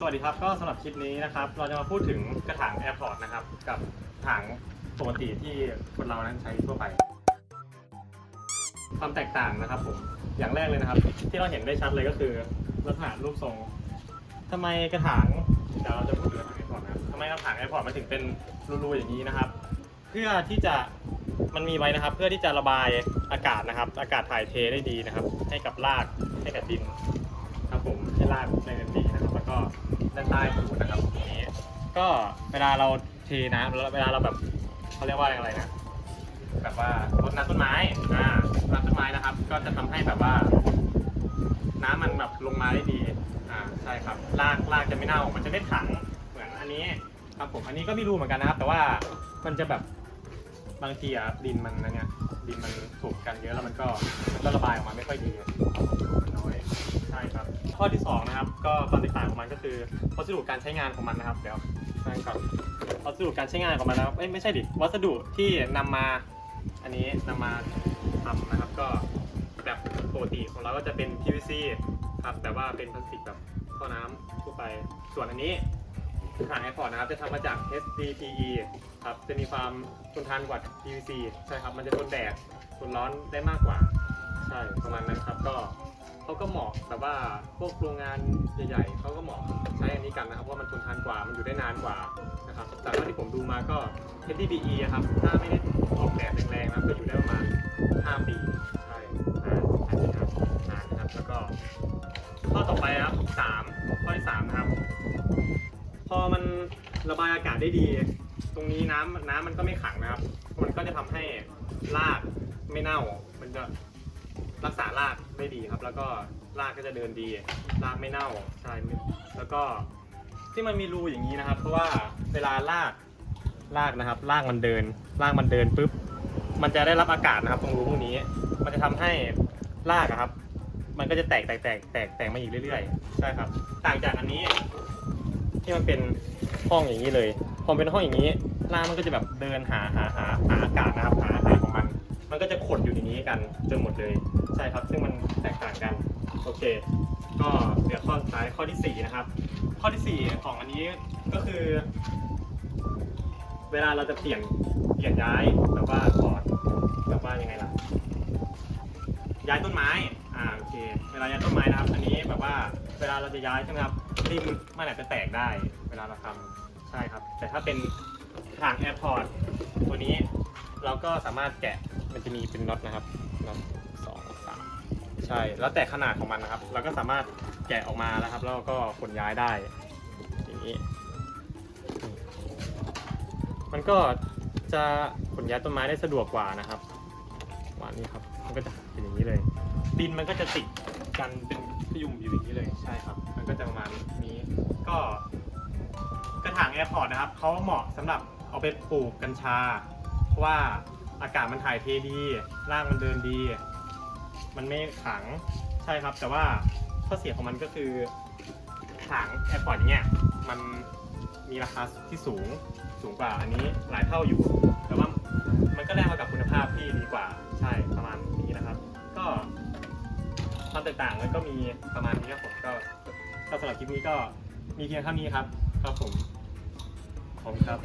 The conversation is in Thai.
สวัสดีครับ ก็สำหรับคลิปนี้นะครับ เราจะมาพูดถึงกระถาง AirPod นะครับ กับถางปกติที่คนเรานั้นใช้ทั่วไป ความแตกต่างนะครับผม อย่างแรกเลยนะครับ ที่เราเห็นได้ชัดเลยก็คือลักษณะรูปทรงทำไมกระถางเดี๋ยวเราจะพูดถึงกระถาง AirPod นะครับทำไมกระถาง AirPod มันถึงเป็นรูๆอย่างนี้นะครับ เพื่อที่จะมันมีไว้นะครับ เพื่อที่จะระบายอากาศนะครับ อากาศถ่ายเทได้ดีนะครับ ให้กับรากให้กับดินครับผมให้รากได้เต็มที่นะครับแล้วก็ ด้านใต้ตูดนะครับตรงนี้ก็เวลาเราเทน้ำแล้วเวลาเราแบบเขาเรียกว่าอะไรนะแบบว่ารดน้ำต้นไม้อ่ารดน้ำต้นไม้นะครับ ก็จะทำให้แบบว่า น้ำมันแบบลงมาได้ดีอ่าใช่ครับรากรากจะไม่เน่ามันจะไม่ขังเหมือนอันนี้ครับผมอันนี้ก็ไม่รู้เหมือนกันนะครับ แต่ว่ามันจะแบบบางทีอะดินมันนะเนี่ยดินมันถูกกันเยอะแล้วมันก็มันก็ระบายออกมาไม่ค่อยดี ข้อที่สองนะครับก็ความแตกต่างของมันก็คือวัสดุการใช้งานของมันนะครับเดี๋ยวใช่ครับวัสดุการใช้งานของมันนะครับเอ้ยไม่ใช่ดิวัสดุที่นำมาอันนี้นำมาทำนะครับ ก็แบบปกติของเราก็จะเป็น PVC ครับแต่ว่าเป็นพลาสติกแบบท่อน้ำทั่วไปส่วนอันนี้ฐานแอร์พอร์ตนะครับจะทำมาจาก HDPE ครับจะมีความทนทานกว่า PVC ใช่ครับมันจะทนแดดทนร้อนได้มากกว่า ใช่ประมาณนั้นครับก็ เขาก็เหมาะแบบว่าพวกโรงงานใหญ่ๆเขาก็เหมาะใช้อันนี้กันนะครับเพราะว่ามันทนทานกว่ามันอยู่ได้นานกว่านะครับแต่ว่าที่ผมดูมาก็ HDPE อะครับถ้าไม่ได้ออกแบบแรงๆนะก็อยู่ได้ประมาณ 5 ปีใช่นานใช่ครับนานนะครับแล้วก็ข้อต่อไปครับ3ข้อที่3นะครับ พอมันระบายอากาศได้ดี ตรงนี้น้ำน้ำมันก็ไม่ขังนะครับ มันก็จะทำให้รากไม่เน่า มันจะ รักษารากได้ดีครับ แล้วก็รากก็จะเดินดีรากไม่เน่าใช่ไม่แล้วก็ที่มันมีรูอย่างนี้นะครับ เพราะว่าเวลารากรากนะครับรากมันเดินรากมันเดินปุ๊บมันจะได้รับอากาศนะครับ ตรงรูพวกนี้ มันจะทำให้รากครับ มันก็จะแตกแตกแตกแตกแตกมาอีกเรื่อยๆ ใช่ครับ ต่างจากอันนี้ ที่มันเป็นห้องอย่างนี้เลยพอเป็นห้องอย่างนี้รากมันก็จะแบบเดินหาหาหาหาอากาศนะครับหาหาของ มันก็จะขดอยู่ในนี้กันจนหมดเลย ใช่ครับ ซึ่งมันแตกต่างกัน โอเค ก็เหลือข้อสุดท้ายข้อที่สี่นะครับ ข้อที่สี่ของอันนี้ก็คือ เวลาเราจะเปลี่ยนเปลี่ยนย้ายแบบว่าถอดแบบว่ายังไงล่ะ ย้ายต้นไม้ อ่าโอเค เวลาย้ายต้นไม้นะครับ อันนี้แบบว่าเวลาเราจะย้ายใช่ไหมครับริมมันอาจจะแตกได้ เวลาเราทำใช่ครับ แต่ถ้าเป็น ถางแอร์พอร์ตตัวนี้เราก็สามารถแกะมันจะมีเป็นน็อตนะครับน็อตสองสามใช่ แล้วแต่ขนาดของมันนะครับ เราก็สามารถแกะออกมาแล้วครับ แล้วก็ขนย้ายได้อย่างนี้ มันก็จะขนย้ายต้นไม้ได้สะดวกกว่านะครับว่านี่ครับ มันก็จะเป็นอย่างนี้เลย ดินมันก็จะติดกันเป็นพยุงอยู่อย่างนี้เลย ใช่ครับ มันก็จะประมาณนี้ ก็ ถางแอร์พอร์ตนะครับเขาเหมาะสำหรับเอาไปปลูกกัญชา เพราะว่าอากาศมันถ่ายเทดีร่ากมันเดินดี มันไม่ขังใช่ครับ แต่ว่าข้อเสียของมันก็คือถังแอร์พอร์ตเงี้ยมันมีราคาที่สูงสูงกว่าอันนี้หลายเท่าอยู่ แต่ว่ามันก็ได้มากับคุณภาพที่ดีกว่าใช่ประมาณนี้นะครับ ก็ความแตกต่างมันก็มีประมาณนี้ครับผมก็สำหรับคลิปนี้ก็มีเพียงเท่านี้ครับครับผม คุณครับ